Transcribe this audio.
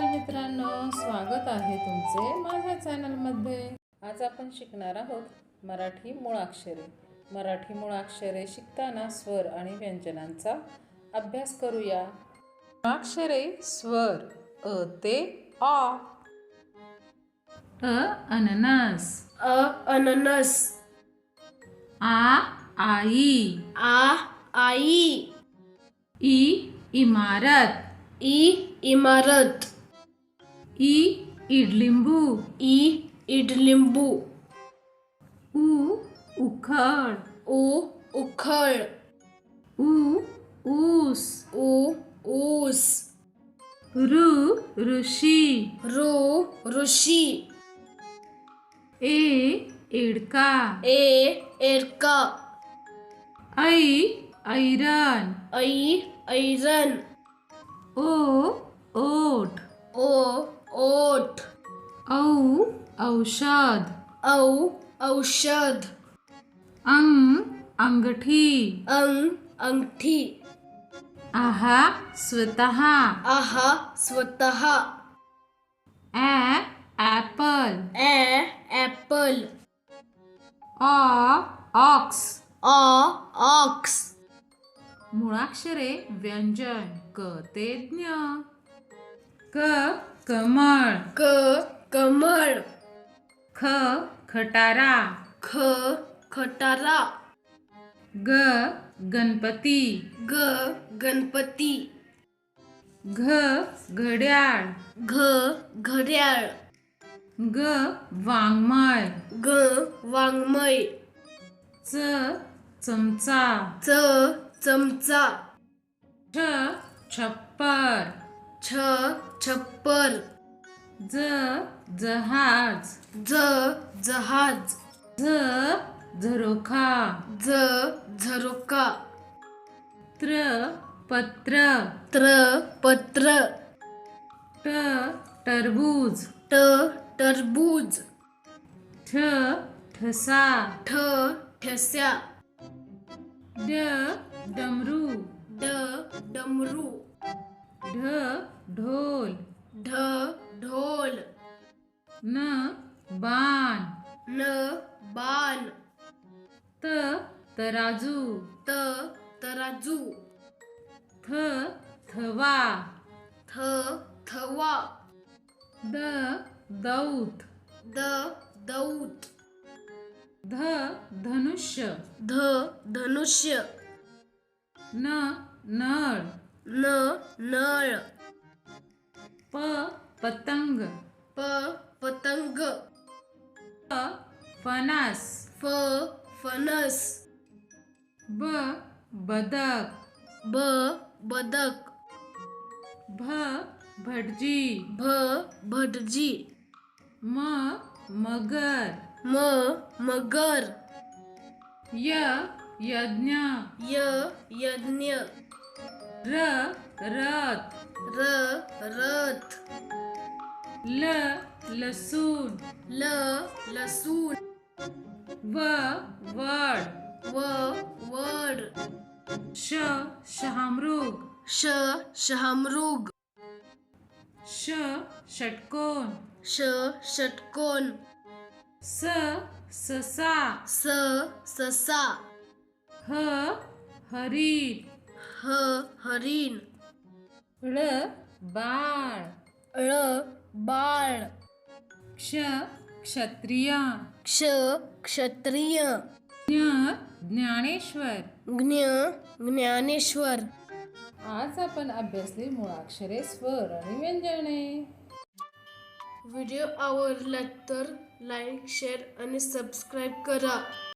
नमस्कार मित्रांनो स्वागत आहे तुमचे माझ्या चॅनलमध्ये. आज आपण शिकणार आहोत मराठी मुळाक्षरे मराठी मुळाक्षरे शिकताना स्वर आणि व्यंजनांचा अभ्यास करूया. मुळाक्षरे स्वर अ ते आ अ अननस. अ अननस. आ आई. आ आई. ई इमारत. ई इमारत. ई इडलिंबू. ई इडलिंबू. उ उखळ. उ उखळ. ऊ ऊस. उ ऊस. ऋ ऋषी. ऋ ऋषी. ए एडका. ए एरका ऐ ऐरन ऐ ऐरन ओ ओठ ओ ओठ औ औषध। औ औषध। अंग अंगठी अंग अंगठी आहा स्वतः। आहा स्वतः। ॲ ॲपल ॲ ॲपल ऑ ऑक्स। ऑ ऑक्स। मुळाक्षरे व्यंजन क ते ज्ञ क कमळ. क कमळ. ख खटारा. ख खटारा. ग गणपती. ग गणपती. घ घड्याळ. घ घड्याळ. ग वाङ्मय. ग वाङ्मय. च चमचा. च चमचा. छ छप्पर. छ छप्पर. ज जहाज. ज जहाज. झ झरोखा. ज झरोका त्र पत्र. त्र पत्र. ट टरबूज. ट टरबूज. ठ ठसा. ठ ठस्या. ड डमरू. ड डमरू. ढ ढोल. ढ ढोल. न बाण. न बाण. त तराजू. त तराजू. थ थवा. थ थवा. द दौत. द दौत. ध धनुष्य. ध धनुष्य. न नळ. न नळ. प पतंग। प पतंग। फ फनस। फ फणस ब बदक। ब बदक। भ भटजी। भ भटजी। म मगर। म मगर। य यज्ञ। य यज्ञ। र रथ। र रथ ल लसूण. ल लसूण. व वड. व वड. श शहामृग. श शहामृग. ष षटकोन. श षटकोन. स ससा. स ससा. ह हरीण. ह हरिण. ळ बाळ. ळ बाळ. क्ष क्षत्रिय. क्ष क्षत्रिय. ज्ञ ज्ञानेश्वर. ज्ञ ज्ञानेश्वर. आज आपण अभ्यासली मुळाक्षरे स्वर आणि व्यंजने. व्हिडिओ आवडला तर लाईक शेअर आणि सबस्क्राईब करा.